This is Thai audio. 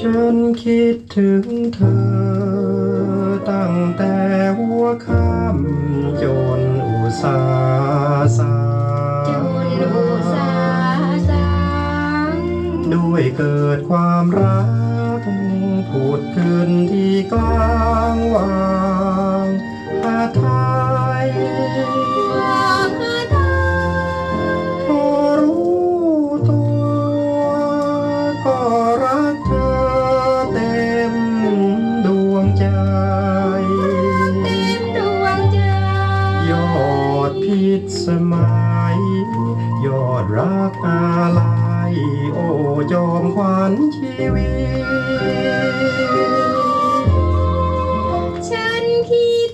ฉันคิดถึงเธอ ตั้งแต่หัวค่ำจนอุสาสาด้วยเกิดความรักผุดขึ้นที่กลางวัน อดพิษสมัย ยอดรักอาลัยโอ้ยอมขวัญชีวิต ฉันคิด